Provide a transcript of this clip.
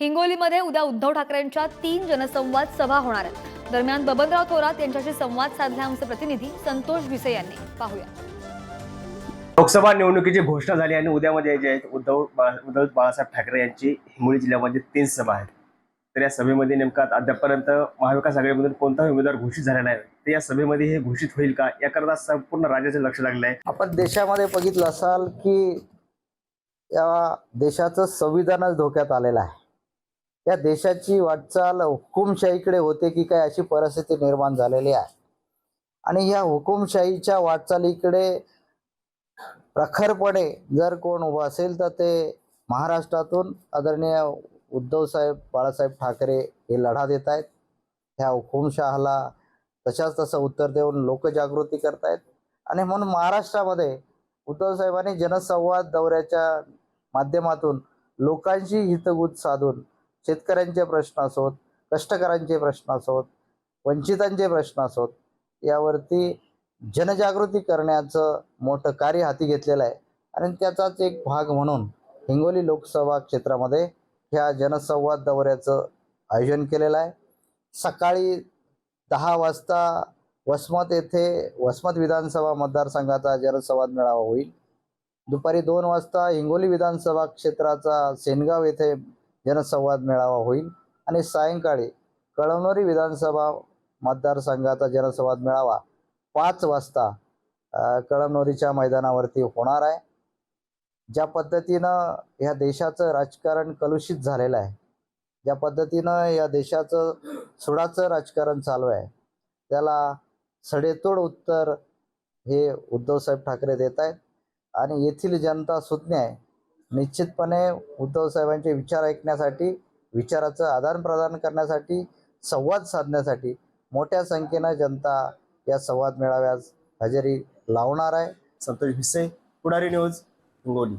हिंगोलीमध्ये उद्या उद्धव ठाकरेंच्या तीन जनसंवाद सभा होणार आहेत. दरम्यान बबनराव थोरात यांच्याशी संवाद साधले आमचे प्रतिनिधी संतोष भिसे यांनी. पाहूया. लोकसभा निवडणुकीची घोषणा झाली आणि उद्यामध्ये जे आहेत उद्धव बाळा- उद्धव बाळासाहेब ठाकरे यांची हिंगोली जिल्ह्यामध्ये तीन सभा आहेत. तर या सभेमध्ये नेमका अद्यापपर्यंत महाविकास आघाडीमधून कोणताही उमेदवार घोषित झाला नाही. तर या सभेमध्ये हे घोषित होईल का? याकरता संपूर्ण राज्याचं लक्ष लागलं आहे आपण देशामध्ये बघितलं असाल की या देशाचं संविधानच धोक्यात आलेलं आहे. या देशाची वाटचाल हुकुमशाहीकडे होते की काय अशी परिस्थिती निर्माण झालेली आहे. आणि या हुकुमशाहीच्या वाटचालीकडे प्रखरपणे जर कोण उभं असेल तर ते महाराष्ट्रातून आदरणीय उद्धवसाहेब बाळासाहेब ठाकरे हे लढा देत आहेत. ह्या हुकुमशहाला तशाच तसं उत्तर देऊन लोकजागृती करतायत आणि म्हणून महाराष्ट्रामध्ये उद्धवसाहेबांनी जनसंवाद दौऱ्याच्या माध्यमातून लोकांशी हितगुज साधून शेतकऱ्यांचे प्रश्न असोत कष्टकऱ्यांचे प्रश्न असोत वंचितांचे प्रश्न असोत यावरती जनजागृती करण्याचं मोठं कार्य हाती घेतलेलं आहे. आणि त्याचाच एक भाग म्हणून हिंगोली लोकसभा क्षेत्रामध्ये ह्या जनसंवाद दौऱ्याचं आयोजन केलेलं आहे. सकाळी दहा वाजता वसमत येथे वसमत विधानसभा मतदारसंघाचा जनसंवाद मेळावा होईल. दुपारी दोन वाजता हिंगोली विधानसभा क्षेत्राचा सेनगाव येथे जनसंवाद मेळावा होईल. आणि सायंकाळी कळमनुरी विधानसभा मतदारसंघाचा जनसंवाद मेळावा पाच वाजता कळमनोरीच्या कळमनुरीच्या मैदानावरती होणार आहे. ज्या पद्धतीनं ह्या देशाचं राजकारण कलुषित झालेलं आहे ज्या पद्धतीनं या देशाचं सुडाचं राजकारण चालू आहे त्याला सडेतोड उत्तर हे उद्धवसाहेब ठाकरे देत आहेत. आणि येथील जनता सुज्ञ आहे. निश्चितपणे उद्धवसाहेबांचे विचार ऐकण्यासाठी विचाराचं आदान प्रदान करण्यासाठी संवाद साधण्यासाठी मोठ्या संख्येनं जनता या संवाद मेळाव्यास हजेरी लावणार आहे. संतोष भिसे पुढारी न्यूज हिंगोली.